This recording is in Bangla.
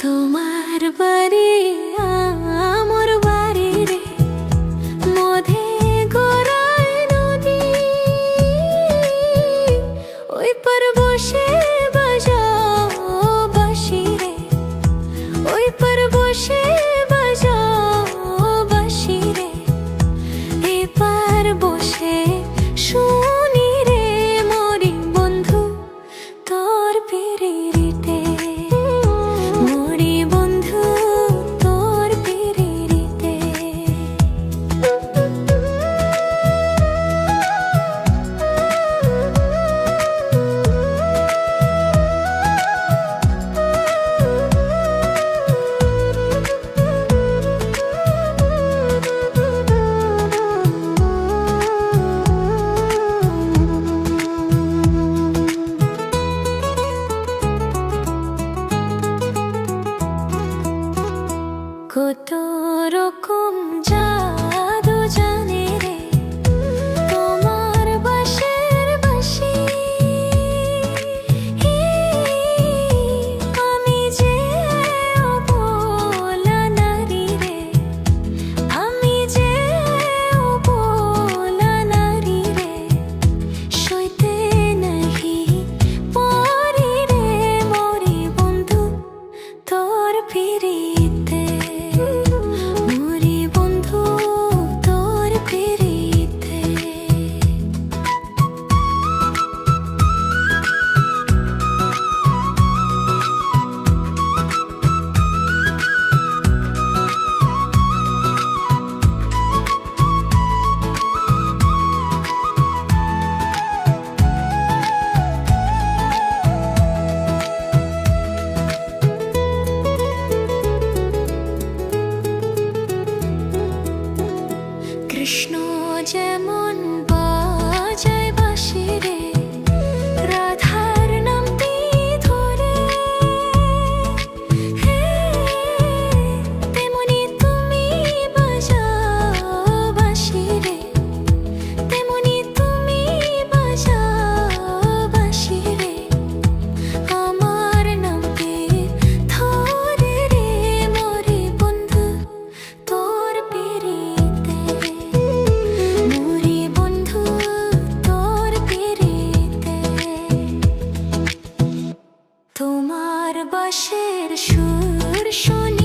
তোমার বাড়ি কত রকম জাদু বাঁশের সুর শোনা